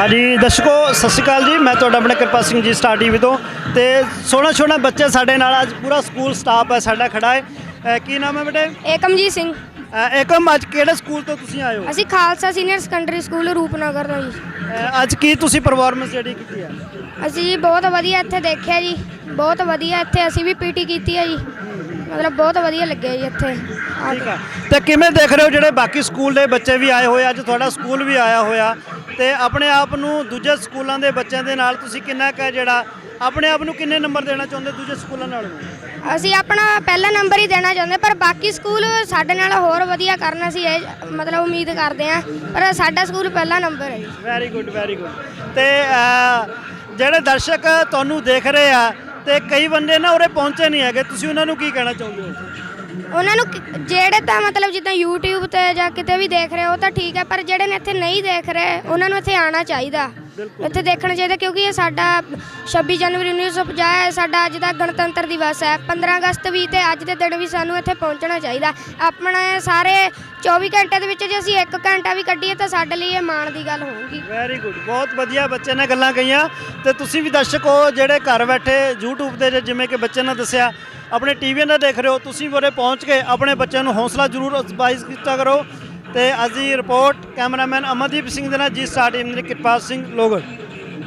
ਹਾਂਜੀ ਦਰਸ਼ਕੋ ਸਤਿ ਸ਼੍ਰੀ ਅਕਾਲ ਜੀ। ਮੈਂ ਤੁਹਾਡਾ ਆਪਣਾ ਕਿਰਪਾ ਸਿੰਘ ਜੀ ਸਟਾਰ ਟੀਵੀ ਤੋਂ। ਤੇ ਸੋਹਣਾ ਸੋਹਣਾ ਬੱਚੇ ਸਾਡੇ ਨਾਲ ਅੱਜ ਪੂਰਾ ਸਕੂਲ ਸਟਾਫ ਹੈ ਸਾਡਾ ਖੜਾ ਹੈ। ਅਹ ਕੀ ਨਾਮ ਹੈ ਬੇਟੇ? ਏਕਮਜੀਤ ਸਿੰਘ। ਅਹ ਏਕਮ ਅੱਜ ਕਿਹੜੇ ਸਕੂਲ ਤੋਂ ਤੁਸੀਂ ਆਏ ਹੋ? ਅਸੀਂ Khalsa senior secondary school Rupnagar ਤੋਂ ਜੀ। ਅਹ ਅੱਜ ਕੀ ਤੁਸੀਂ ਪਰਫਾਰਮੈਂਸ ਜਿਹੜੀ ਕੀਤੀ ਹੈ? ਅਸੀਂ ਜੀ ਬਹੁਤ ਵਧੀਆ ਇੱਥੇ ਦੇਖਿਆ ਜੀ। ਬਹੁਤ ਵਧੀਆ ਇੱਥੇ ਅਸੀਂ ਵੀ ਪੀਟੀ ਕੀਤੀ ਹੈ ਜੀ। ਮਤਲਬ ਬਹੁਤ ਵਧੀਆ ਲੱਗਿਆ ਜੀ ਇੱਥੇ। ਆ ਠੀਕ ਕੇ। ਹੈ। ਤੇ ਕਿਵੇਂ ਦੇਖ ਰਹੇ ਹੋ ਜਿਹੜੇ ਬਾਕੀ ਸਕੂਲ ਦੇ ਬੱਚੇ ਵੀ ਆਏ ਹੋਏ ਅੱਜ ਤੁਹਾਡਾ ਸਕੂਲ ਵੀ ਆਇਆ ਹੋਇਆ। ਤੇ ਆਪਣੇ ਆਪ ਨੂੰ ਦੂਜੇ ਸਕੂਲਾਂ ਦੇ ਬੱਚਿਆਂ ਦੇ ਨਾਲ ਤੁਸੀਂ ਕਿੰਨਾ ਕੁ ਜਿਹੜਾ ਆਪਣੇ ਆਪ ਨੂੰ ਕਿੰਨੇ ਨੰਬਰ ਦੇਣਾ ਚਾਹੁੰਦੇ ਦੂਜੇ ਸਕੂਲਾਂ ਨਾਲੋਂ? ਅਸੀਂ ਆਪਣਾ ਪਹਿਲਾ ਨੰਬਰ ਹੀ ਦੇਣਾ ਚਾਹੁੰਦੇ ਪਰ ਬਾਕੀ ਸਕੂਲ ਸਾਡੇ ਨਾਲ ਹੋਰ ਵਧੀਆ ਕਰਨ ਅਸੀਂ ਇਹ ਮਤਲਬ ਉਮੀਦ ਕਰਦੇ ਹਾਂ ਪਰ ਸਾਡਾ ਸਕੂਲ ਪਹਿਲਾ ਨੰਬਰ ਹੈ ਜੀ। ਵੈਰੀ ਗੁੱਡ ਵੈਰੀ ਗੁੱਡ ਤੇ ਅਹ, ਜਿਹੜੇ ਦਰਸ਼ਕ ਤੁਹਾਨੂੰ ਦੇਖ ਰਹੇ ਆ ਤੇ ਕਈ ਬੰਦੇ ਨਾ ਉਰੇ ਪਹੁੰਚੇ ਨਹੀਂ ਹੈਗੇ। ਤੁਸੀਂ ਉਹਨਾਂ ਨੂੰ ਕੀ ਕਹਿਣਾ ਚਾਹੁੰਦੇ ਹੋ? ਉਹਨਾਂ ਨੂੰ ਕਿ- ਜਿਹੜੇ ਤਾਂ ਮਤਲਬ ਜਿੱਦਾਂ YouTube ਤੇ ਜਾਂ ਕਿਤੇ ਵੀ ਦੇਖ ਰਹੇ ਹੋ ਤਾਂ ਠੀਕ ਹੈ, ਪਰ ਜਿਹੜੇ ਨੇ ਇੱਥੇ ਨਹੀਂ ਦੇਖ ਰਹੇ, ਉਹਨਾਂ ਨੂੰ ਇੱਥੇ ਆਉਣਾ ਚਾਹੀਦਾ। ਇੱਥੇ ਦੇਖਣਾ ਚਾਹੀਦਾ ਕਿਉਂਕਿ ਇਹ ਸਾਡਾ 26 ਜਨਵਰੀ 1950 ਹੈ ਸਾਡਾ ਅੱਜ ਦਾ ਗਣਤੰਤਰ ਦਿਵਸ ਹੈ। 15 ਅਗਸਤ ਵੀ ਤੇ ਅੱਜ ਦੇ ਦਿਨ ਵੀ ਸਾਨੂੰ ਇੱਥੇ ਪਹੁੰਚਣਾ ਚਾਹੀਦਾ। ਆਪਣਾ ਸਾਰੇ 24 ਘੰਟੇ ਦੇ ਵਿੱਚ ਜੇ ਅਸੀਂ 1 ਘੰਟਾ ਵੀ ਕੱਢੀਏ ਤਾਂ ਸਾਡੇ ਲਈ ਇਹ ਮਾਣ ਦੀ ਗੱਲ ਹੋਊਗੀ। ਵੈਰੀ ਗੁੱਡ ਬਹੁਤ ਵਧੀਆ ਬੱਚੇ ਨੇ ਗੱਲਾਂ ਕਹੀਆਂ। ਤੇ ਤੁਸੀਂ ਵੀ ਦਰਸ਼ਕ ਹੋ ਜਿਹੜੇ ਘਰ ਬੈਠੇ YouTube ਤੇ ਜਿਵੇਂ ਕਿ ਬੱਚੇ ਨੇ ਦੱਸਿਆ ਆਪਣੇ ਟੀਵੀ ਨਾਲ ਦੇਖ ਰਹੇ ਹੋ ਤੁਸੀਂ ਵੀ ਉਰੇ ਪਹੁੰਚ ਕੇ ਆਪਣੇ ਬੱਚਿਆਂ ਨੂੰ ਹੌਸਲਾ ਜ਼ਰੂਰ ਅਫਜ਼ਾਈ ਕੀਤਾ ਕਰੋ। ਤੇ ਅੱਜ ਦੀ ਰਿਪੋਰਟ ਕੈਮਰਾਮੈਨ ਅਮਨਦੀਪ ਸਿੰਘ ਦੇ ਨਾਲ, ਜੀ ਸਟਾਰ ਟੀਮ ਦੇ ਕਿਰਪਾਲ ਸਿੰਘ ਲੋਗੜ